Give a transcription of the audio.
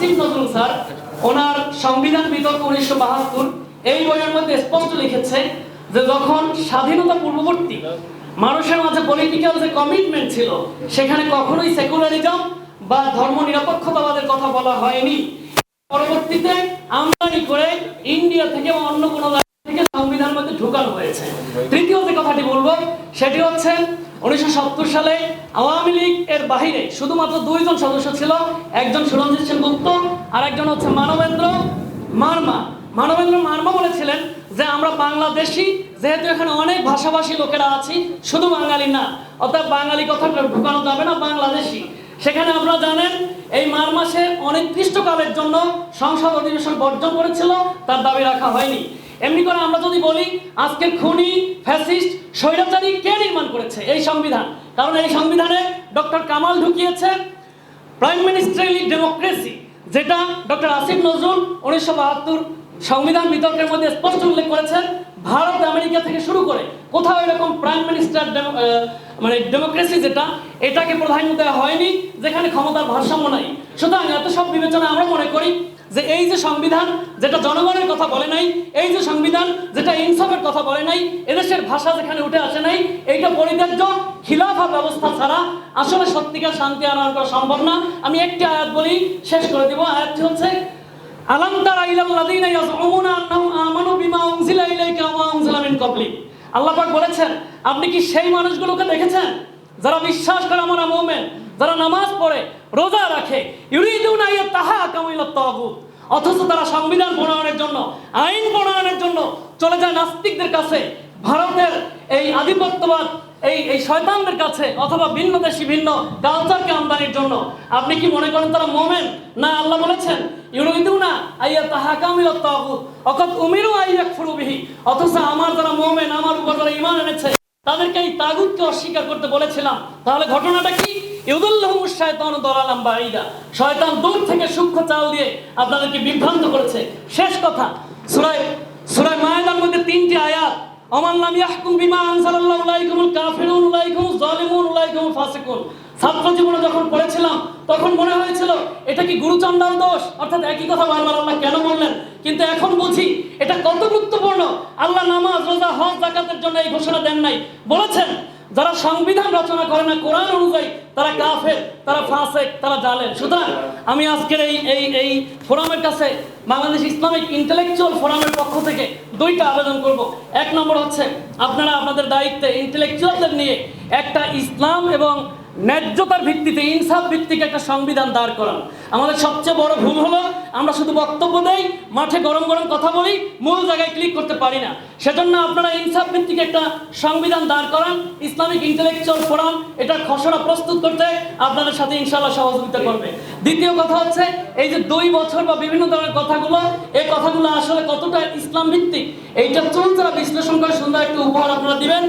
Asif Nazrul sir, ওনার সংবিধান বিতর্ক উনিশশো বাহাত্তর, এই বইয়ের মধ্যে স্পষ্ট লিখেছে যে যখন স্বাধীনতা পূর্ববর্তী, মানুষের মাঝে পলিটিক্যাল যে কমিটমেন্ট ছিল, সেখানে কখনোই সেকুলারিজম বা ধর্ম নিরপেক্ষতাবাদের কথা বলা হয়নি। পরবর্তীতে আমদানি করে ইন্ডিয়া থেকে অন্য কোনো জায়গা থেকে সংবিধান মধ্যে ঢুকানো হয়েছে। তৃতীয় যে কথাটি বলব, সেটি হচ্ছে উনিশশো সত্তর সালে আওয়ামী লীগ এর বাহিরে শুধুমাত্র দুইজন সদস্য ছিল। একজন সুরঞ্জিত সেন গুপ্ত আর একজন হচ্ছে মানবেন্দ্র মার্মা। মানবেন্দ্র মার্মা বলেছিলেন যে, আমরা বাংলাদেশি, যেহেতু এখানে অনেক ভাষাভাষী লোকেরা আছি, শুধু বাঙালি না। অর্থাৎ বাঙালি কথাটা ঢুকানো যাবে না, বাংলাদেশি। সেখানে আপনারা জানেন, এই মার মাসে অনির্দিষ্টকালের জন্য সংসদ অধিবেশন বর্জন করেছিল, তার দাবি রাখা হয়নি। এমনি করে আমরা যদি বলি, আজকে খুনি, ফ্যাসিস্ট, স্বৈরাচারী কে নির্মাণ করেছে এই সংবিধান? কারণ এই সংবিধানে ডক্টর কামাল ঢুকিয়েছে, প্রাইম মিনিস্টারিলি ডেমোক্রেসি, যেটা ডক্টর আসিফ নজরুল উনিশশো বাহাত্তর সংবিধান বিতর্কের মধ্যে স্পষ্ট উল্লেখ করেছেন ভারত আমেরিকা থেকে শুরু করে কোথাও এরকম প্রাইম মিনিস্টার মানে ডেমোক্রেসি যেটা, এটাকে প্রাধান্য দেওয়া হয়নি, যেখানে ক্ষমতার ভারসাম্য নাই। সুতরাং এত সব বিবেচনা আমরা মনে করি যে এই যে সংবিধান যেটা জনগণের কথা বলে নাই, এই যে সংবিধান যেটা ইনসাফের কথা বলে নাই, এদেশের ভাষা যেখানে উঠে আসে নাই, এইটা পরিত্যাজ্য খিলাফা ব্যবস্থা ছাড়া আসলে সত্যিকার শান্তি আনয়ন করা সম্ভব না। আমি একটি আয়াত বলি, শেষ করে দিব। আয়াতটি হচ্ছে, আলাম তারা আমানু বিমা বলেছেন, আপনি কি সেই মানুষগুলোকে দেখেছেন? যারা বিশ্বাস করে আমরা মুমিন পড়ে, রোজা রাখে। ইলাত তাগুত। অথচ তারা সংবিধান প্রণয়নের জন্য, আইন প্রণয়নের জন্য চলে যায় নাস্তিকদের কাছে। ভারতের এই আধিপত্যবাদ, এই এই শয়তানদের কাছে অথবা ভিন্ন দেশি ভিন্ন কালচারকে আমদানির জন্য। আপনি কি মনে করেন তারা মোমেন? না, আল্লাহ বলেছেন, ইউরিদুনা আইয়া তাহাকামিল তাগুত। অকত উমিরু আইয়া ফুরুবিহি অথচ আমার যারা মোমেন, আমার উপর যারা ঈমান এনেছে, তাদেরকে এই তাগুতকে অস্বীকার করতে বলেছিলাম। তাহলে ঘটনাটা কি? ইউদুল্লাহু শায়তানু দলালাম দূর থেকে সূক্ষ্ম চাল দিয়ে আপনাদেরকে বিভ্রান্ত করেছে। শেষ কথা তিনটি আয়াত। ছাত্র জীবনে যখন পড়েছিলাম, তখন মনে হয়েছিল, এটা কি গুরুচন্ডাল দোষ? অর্থাৎ একই কথা বারবার আল্লাহ কেন বললেন? কিন্তু এখন বুঝি, এটা কত গুরুত্বপূর্ণ। আল্লাহ নামাজ, রোজা, হজ জাকাতের জন্য এই ঘোষণা দেন নাই। বলেছেন যারা সংবিধান রচনা করে না, কোরআন অনুযায়ী, তারা কাফের, তারা ফাঁসেক, তারা জালেন সুতরাং আমি আজকের এই এই এই ফোরামের কাছে বাংলাদেশ ইসলামিক ইন্টেলেকচুয়াল ফোরামের পক্ষ থেকে দুইটা আবেদন করব। এক নম্বর হচ্ছে, আপনারা আপনাদের দায়িত্বে ইন্টেলেকচুয়ালদের নিয়ে একটা ইসলাম এবং ন্যায্যতার ভিত্তিতে, ইনসাফ ভিত্তিক একটা সংবিধান দাঁড় করান। আমাদের সবচেয়ে বড় ভুল হলো, আমরা শুধু বক্তব্য দেই, মাঠে গরম গরম কথা বলি, মূল জায়গায় ক্লিক করতে পারি না। সেজন্য আপনারা ইনসাফ ভিত্তিক একটা সংবিধান দাঁড় করান, ইসলামিক ইন্টেলেকচুয়াল ফোরাম এটা খসড়া প্রস্তুত করতে আপনাদের সাথে ইনশাল্লাহ সহযোগিতা করবে। দ্বিতীয় কথা হচ্ছে, এই যে দুই বছর বা বিভিন্ন ধরনের কথাগুলো, এই কথাগুলো আসলে কতটা ইসলাম ভিত্তিক, এইটা চুল যারা বিশ্লেষণ করে সুন্দর একটা উপহার আপনারা দিবেন।